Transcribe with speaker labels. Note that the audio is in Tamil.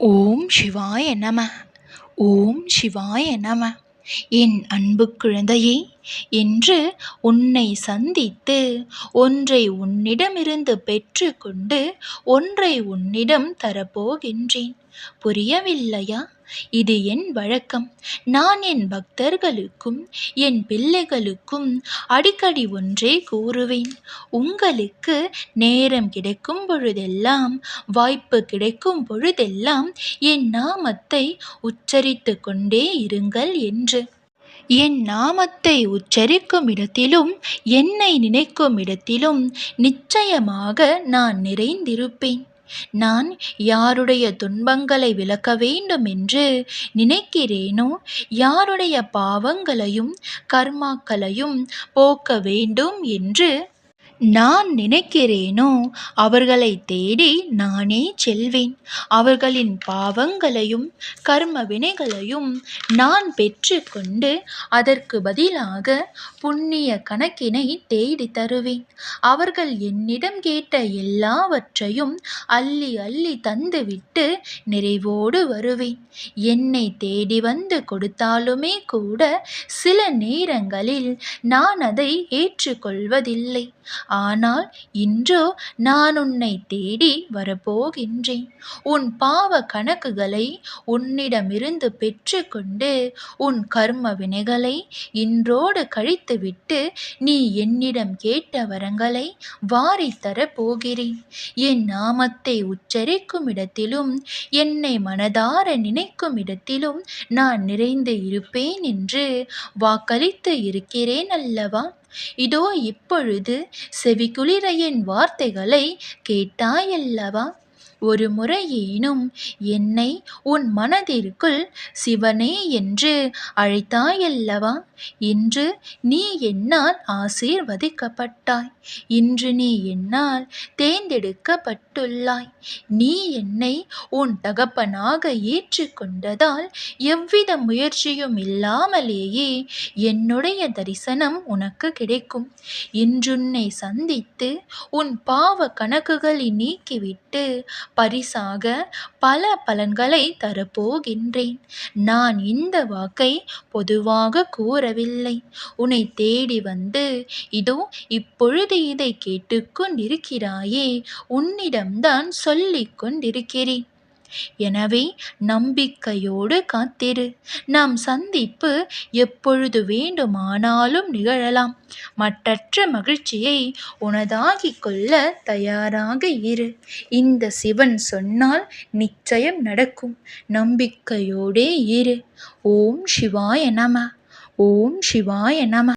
Speaker 1: ஓம் சிவாய நம. ஓம் சிவாய நம. என் அன்பு குழந்தையே என்று உன்னை சந்தித்து ஒன்றை உன்னிடமிருந்து பெற்றுக்கொண்டு ஒன்றை உன்னிடம் தரப்போகின்றேன். புரியவில்லையா? இது என் வழக்கம். நான் என் பக்தர்களுக்கும் என் பிள்ளைகளுக்கும் அடிக்கடி ஒன்றே கூறுவேன். உங்களுக்கு நேரம் கிடைக்கும் பொழுதெல்லாம் வாய்ப்பு கிடைக்கும் பொழுதெல்லாம் என் நாமத்தை உச்சரித்து கொண்டே இருங்கள் என்று. என் நாமத்தை உச்சரிக்கும் இடத்திலும் என்னை நினைக்கும் இடத்திலும் நிச்சயமாக நான் நிறைந்திருப்பேன். நான் யாருடைய துன்பங்களை விளக்க வேண்டும் என்று நினைக்கிறேனோ? யாருடைய பாவங்களையும் கர்மாக்களையும் போக்க வேண்டும் என்று நான் நினைக்கிறேனோ? அவர்களை தேடி நானே செல்வேன். அவர்களின் பாவங்களையும் கர்ம வினைகளையும் நான் பெற்றுக்கொண்டு அதற்கு பதிலாக புண்ணிய கணக்கினை தேடி தருவேன். அவர்கள் என்னிடம் கேட்ட எல்லாவற்றையும் அள்ளி அள்ளி தந்துவிட்டு நிறைவோடு வருவேன். என்னை தேடி வந்து கொடுத்தாலுமே கூட சில நேரங்களில் நான் அதை ஏற்றுக்கொள்வதில்லை. ஆனால் இன்றோ நான் உன்னை தேடி வரப்போகின்றேன். உன் பாவ கணக்குகளை உன்னிடமிருந்து பெற்றுக்கொண்டு உன் கர்ம வினைகளை இன்றோடு கழித்துவிட்டு நீ என்னிடம் கேட்ட வரங்களை வாரித்தர போகிறேன் என் நாமத்தை உச்சரிக்கும் இடத்திலும் என்னை மனதார நினைக்கும் இடத்திலும் நான் நிறைந்து இருப்பேன் என்று வாக்களித்து இருக்கிறேன் அல்லவா? இதோ இப்பொழுது செவிக்குளிர என் வார்த்தைகளை கேட்டாயல்லவா? ஒரு முறையேனும் என்னை உன் மனதிற்குள் சிவனே என்று அழைத்தாயல்லவா? இன்று நீ என்னால் ஆசீர்வதிக்கப்பட்டாய். இன்று நீ என்னால் தேர்ந்தெடுக்கப்பட்டுள்ளாய். நீ என்னை உன் தகப்பனாக ஏற்றுக்கொண்டதால் எவ்வித முயற்சியும் இல்லாமலேயே என்னுடைய தரிசனம் உனக்கு கிடைக்கும். இன்றுன்னை சந்தித்து உன் பாவ கணக்குகளை நீக்கிவிட்டு பரிசாக பல பலன்களை தரப்போகின்றேன். நான் இந்த வாக்கை பொதுவாக கூறவில்லை. உன்னை தேடி வந்து இதோ இப்பொழுது இதை கேட்டுக்கொண்டிருக்கிறாயே. உன்னிடம்தான் சொல்லிக் கொண்டிருக்கிறேன் எனவே நம்பிக்கையோடு காத்திரு. நம் சந்திப்பு எப்பொழுது வேண்டுமானாலும் நிகழலாம். மற்றற்ற மகிழ்ச்சியை உனதாகிக் கொள்ள தயாராக இரு. இந்த சிவன் சொன்னால் நிச்சயம் நடக்கும். நம்பிக்கையோடே இரு. ஓம் சிவாய நம. ஓம் சிவாய நம.